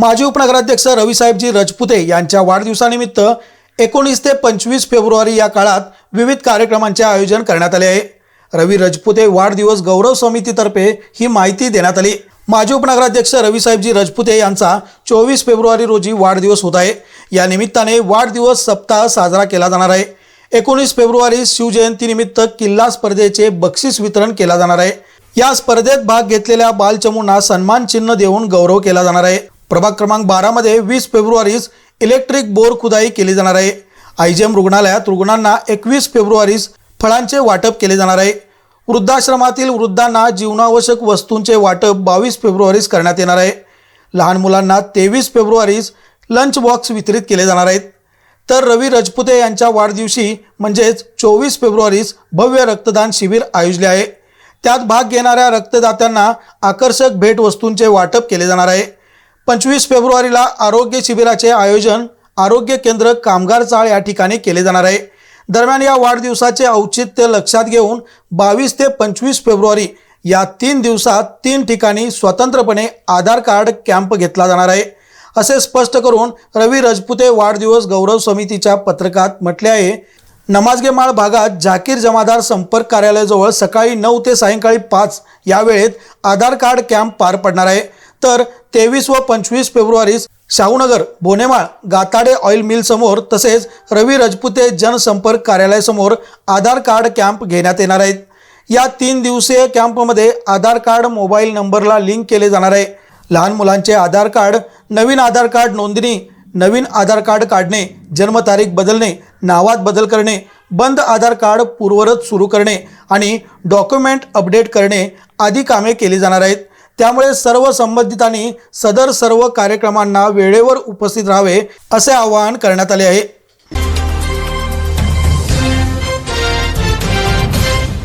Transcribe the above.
माजी उपनगराध्यक्ष रविसाहेबजी रजपुते यांच्या वाढदिवसानिमित्त एकोणीस ते पंचवीस फेब्रुवारी या काळात विविध कार्यक्रमांचे आयोजन करण्यात आले आहे. रवी रजपुते वाढदिवस गौरव समितीतर्फे ही माहिती देण्यात आली. माजी उपनगराध्यक्ष रविसाहेबजी रजपुते यांचा चोवीस फेब्रुवारी रोजी वाढदिवस होत आहे. या निमित्ताने वाढदिवस सप्ताह साजरा केला जाणार आहे. एकोणीस फेब्रुवारी शिवजयंतीनिमित्त किल्ला स्पर्धेचे बक्षीस वितरण केला जाणार आहे. या स्पर्धेत भाग घेतलेल्या बालचमूंना सन्मान चिन्ह देऊन गौरव केला जाणार आहे. प्रभाग क्रमांक बारामध्ये वीस फेब्रुवारीस इलेक्ट्रिक बोर खुदाई केली जाणार आहे. आयजीएम रुग्णालयात रुग्णांना एकवीस फेब्रुवारीस फळांचे वाटप केले जाणार आहे. वृद्धाश्रमातील वृद्धांना जीवनावश्यक वस्तूंचे वाटप बावीस फेब्रुवारीस करण्यात येणार आहे. लहान मुलांना तेवीस फेब्रुवारीस लंच बॉक्स वितरित केले जाणार आहेत. तर रवी रजपुते यांच्या वाढदिवशी म्हणजेच चोवीस फेब्रुवारीस भव्य रक्तदान शिबिर आयोजले आहे. त्यात भाग घेणाऱ्या रक्तदात्यांना आकर्षक भेटवस्तूंचे वाटप केले जाणार आहे. पंचवीस फेब्रुवारीला आरोग्य शिबिराचे आयोजन आरोग्य केंद्र कामगार चाळ या ठिकाणी केले जाणार आहे. दरम्यान या वाढदिवसाचे औचित्य लक्षात घेऊन बावीस ते पंचवीस फेब्रुवारी या तीन दिवसात तीन ठिकाणी स्वतंत्रपणे आधार कार्ड कॅम्प घेतला जाणार आहे. असे स्पष्ट करून रवी रजपुते वाढदिवस गौरव समितीच्या पत्रकात म्हटले आहे नमाजगेमाळ भागात झाकीर जमादार संपर्क कार्यालयाजवळ सकाळी नऊ ते सायंकाळी पाच या वेळेत आधार कार्ड कॅम्प पार पडणार आहे. तर तेवीस व पंचवीस फेब्रुवारीस शाहूनगर बोनेमाळ गाताडे ऑइल मिल समोर तसेच रवी रजपुते जनसंपर्क कार्यालयासमोर आधार कार्ड कॅम्प घेण्यात येणार आहेत. या तीन दिवसीय कॅम्पमध्ये आधार कार्ड मोबाईल नंबरला लिंक केले जाणार आहे. लहान मुलांचे आधार कार्ड नवीन आधार कार्ड नोंदणी नवीन आधार कार्ड काढणे जन्मतारीख बदलणे नावात बदल करणे बंद आधार कार्ड पूर्वरत सुरू करणे आणि डॉक्युमेंट अपडेट करणे आदी कामे केली जाणार आहेत. त्यामुळे सर्व संबंधितांनी सदर सर्व कार्यक्रमांना वेळेवर उपस्थित राहावे असे आवाहन करण्यात आले आहे.